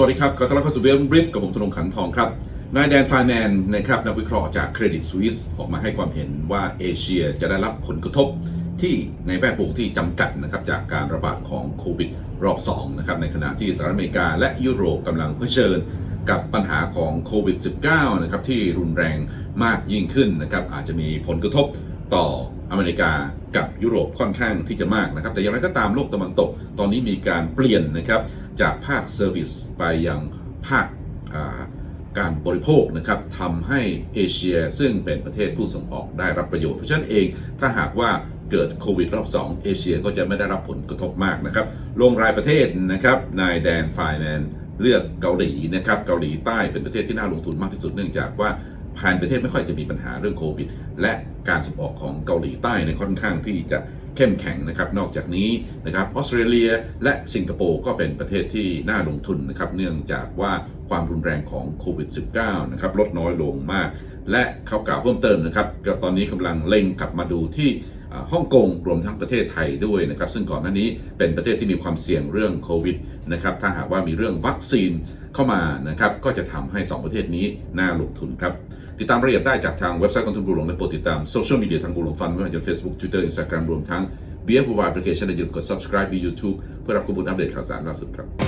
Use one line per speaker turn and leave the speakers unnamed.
สวัสดีครับขอต้อนรับเข้าสู่เวลบริฟกับผมธนงขันทองครับ นายแดนไฟแนนนะครับนักวิเคราะห์จากเครดิตสวิสออกมาให้ความเห็นว่าเอเชียจะได้รับผลกระทบที่ในแวดวงที่จำกัดนะครับจากการระบาดของโควิดรอบ2นะครับในขณะที่สหรัฐอเมริกาและยุโรปกำลังเผชิญกับปัญหาของโควิด -19 นะครับที่รุนแรงมากยิ่งขึ้นนะครับอาจจะมีผลกระทบต่อ อเมริกากับยุโรปค่อนข้างที่จะมากนะครับ แต่อย่างไรก็ตามโลกตะวันตก ตอนนี้มีการเปลี่ยนนะครับจากภาคเซอร์วิสไปยังภาคการบริโภคนะครับทำให้เอเชียซึ่งเป็นประเทศผู้ส่งออกได้รับประโยชน์ เพราะฉะนั้นเองถ้าหากว่าเกิดโควิดรอบ 2 เอเชียก็จะไม่ได้รับผลกระทบมากนะครับลงรายประเทศนะครับนายแดนไฟแนนเลือกเกาหลีนะครับเกาหลีใต้เป็นประเทศที่น่าลงทุนมากที่สุดเนื่องจากว่า ภายในประเทศไม่ค่อยจะมีปัญหาเรื่องโควิด และการส่งออกของเกาหลีใต้ในค่อนข้างที่จะเข้มแข็งนะครับ นอกจากนี้นะครับออสเตรเลียและสิงคโปร์ก็เป็นประเทศที่น่าลงทุนนะครับ เนื่องจากว่าความรุนแรงของโควิด -19 นะครับลดน้อยลงมาก และเขากล่าวเพิ่มเติมนะครับก็ตอนนี้กำลังเล็งกลับมาดูที่ฮ่องกงรวมทั้งประเทศไทยด้วยนะครับ ซึ่งก่อนหน้านี้เป็นประเทศที่มีความเสี่ยงเรื่องโควิดนะครับ ถ้าหากว่ามีเรื่องวัคซีนเข้ามานะครับ ก็จะทำให้ 2 ประเทศนี้น่าลงทุนครับ ติดตามรายละเอียดได้จากทางเว็บไซต์ของทุนบุหลวงและโปรดติดตามโซเชียลมีเดียทางบุหลวงฟันไม่ว่าจะ Facebook Twitter Instagram รวมทั้ง BFY Application และอย่าลืมกด subscribe ใน YouTube เพื่อรับข้อมูลอัปเดตข่าวสารล่าสุดครับ